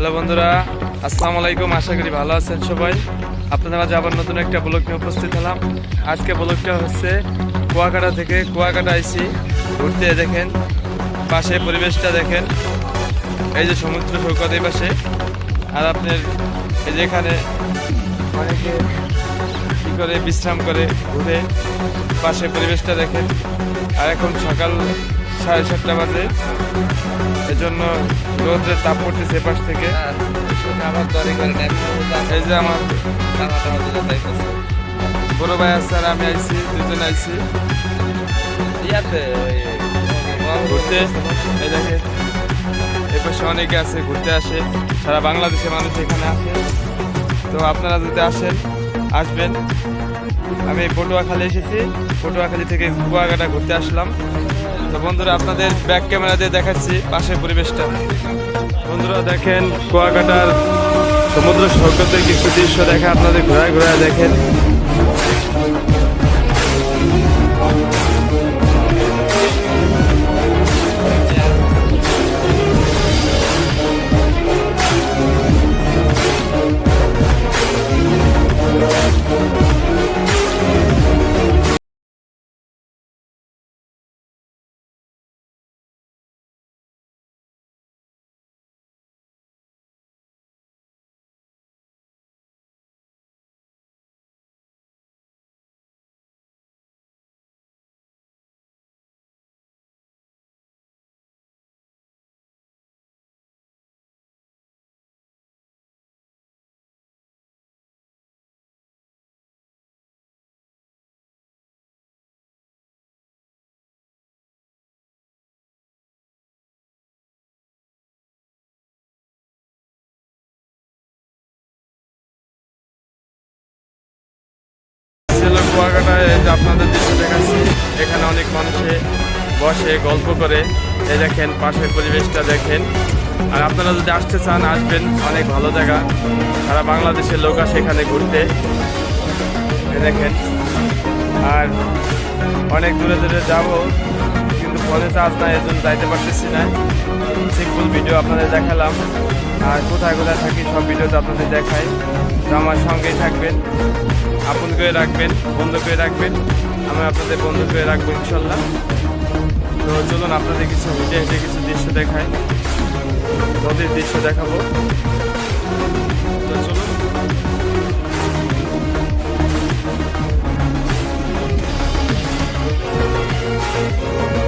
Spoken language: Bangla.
হ্যালো বন্ধুরা, আসসালামু আলাইকুম, আশা করি ভালো আছেন সবাই। আপনাদের মাঝে আবার নতুন একটা ব্লগ নিয়ে উপস্থিত হলাম। আজকে ব্লগটা হচ্ছে কুয়াকাটা থেকে কুয়াকাটা আইসি, ঘুরতে দেখেন, পাশে পরিবেশটা দেখেন। এই যে সমুদ্র সৈকত এই পাশে। আর আপনার এই যে এখানে অনেকে কী করে, বিশ্রাম করে, ঘুরে পাশে পরিবেশটা দেখেন। আর এখন সকাল সাড়ে সাতটা বাজে। এজন্য রোদ্রের তাপ পড়তেছে এপাশ থেকে। আবার দরে করে এই যে আমার বড় ভাই আছে আর আমি আইছি দুজন আইছি। ইয়াতে ঘুরতে এই দেখেন এই পাশে অনেকে আছে ঘুরতে আসে। সারা বাংলাদেশের মানুষ এখানে আসে। তো আপনারা যদি আসেন আসবেন। আমি পটুয়াখালী এসেছি। পটুয়াখালী থেকে কুয়াকাটা ঘুরতে আসলাম। তো বন্ধুরা, আপনাদের ব্যাক ক্যামেরা দিয়ে দেখাচ্ছি পাশের পরিবেশটা। বন্ধুরা, দেখেন কুয়াকাটার সমুদ্র সৈকতের কিছু দৃশ্য দেখে আপনাদের ঘোরায় ঘোরায় দেখেন। কুয়াকাটায় যে আপনাদের দৃশ্য দেখাচ্ছি, এখানে অনেক মানুষে বসে, গল্প করে। এ দেখেন, পাশের পরিবেশটা দেখেন। আর আপনারা যদি আসতে চান, আসবেন। অনেক ভালো জায়গা। সারা বাংলাদেশের লোক আসে এখানে ঘুরতে। দেখেন। আর অনেক দূরে দূরে যাব। ফোনে চার্জ নাই এর জন্য যাইতে পারতেছি না। সিম্পল ভিডিও আপনাদের দেখালাম। আর কোথায় কোথায় থাকি সব ভিডিওতে আপনাদের দেখাই। তো আমার সঙ্গেই থাকবেন, আপন করে রাখবেন, বন্ধু করে রাখবেন। আমি আপনাদের বন্ধু করে রাখব ইনশাল্লাহ। তো চলুন আপনাদের কিছু হেঁটে কিছু দৃশ্য দেখাই। নদীর দৃশ্য দেখাবো।